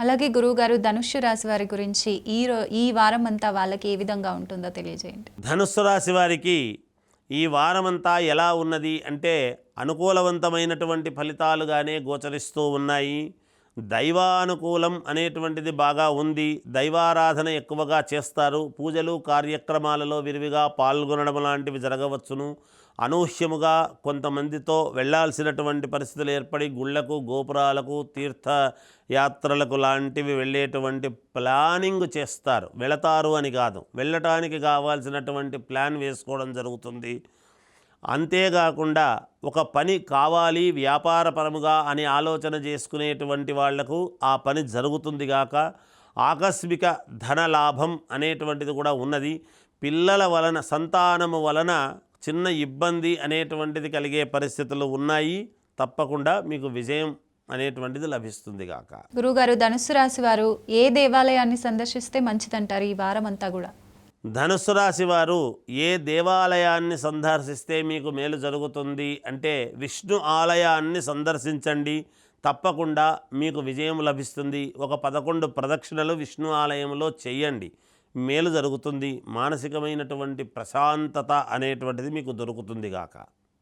అలాగే గురువుగారు ధనుష్య రాశి వారి గురించి ఈ రో ఈ వారం అంతా వాళ్ళకి ఏ విధంగా ఉంటుందో తెలియజేయండి. ధనుస్సు రాశి వారికి ఈ వారమంతా ఎలా ఉన్నది అంటే అనుకూలవంతమైనటువంటి ఫలితాలుగానే గోచరిస్తూ ఉన్నాయి. దైవానుకూలం అనేటువంటిది బాగా ఉంది. దైవారాధన ఎక్కువగా చేస్తారు. పూజలు కార్యక్రమాలలో విరివిగా పాల్గొనడం లాంటివి జరగవచ్చును. అనూహ్యముగా కొంతమందితో వెళ్ళాల్సినటువంటి పరిస్థితులు ఏర్పడి గుళ్ళకు గోపురాలకు తీర్థయాత్రలకు లాంటివి వెళ్ళేటువంటి ప్లానింగ్ చేస్తారు. వెళతారు అని కాదు. వెళ్ళటానికి కావాల్సినటువంటి ప్లాన్ వేసుకోవడం జరుగుతుంది. అంతేకాకుండా ఒక పని కావాలి వ్యాపారపరముగా అని ఆలోచన చేసుకునేటువంటి వాళ్ళకు ఆ పని జరుగుతుంది గాక ఆకస్మిక ధన లాభం అనేటువంటిది కూడా ఉన్నది. పిల్లల వలన సంతానము వలన చిన్న ఇబ్బంది అనేటువంటిది కలిగే పరిస్థితులు ఉన్నాయి. తప్పకుండా మీకు విజయం అనేటువంటిది లభిస్తుంది గాక. గురువుగారు ధనుసు రాశి వారు ఏ దేవాలయాన్ని సందర్శిస్తే మంచిదంటారు ఈ వారం అంతా కూడా? ధనుస్సు రాశి వారు ఏ దేవాలయాన్ని సందర్శిస్తే మీకు మేలు జరుగుతుంది అంటే విష్ణు ఆలయాన్ని సందర్శించండి. తప్పకుండా మీకు విజయం లభిస్తుంది. ఒక పదకొండు ప్రదక్షిణలు విష్ణు ఆలయంలో చేయండి. మేలు జరుగుతుంది. మానసికమైనటువంటి ప్రశాంతత అనేటువంటిది మీకు దొరుకుతుంది గాక.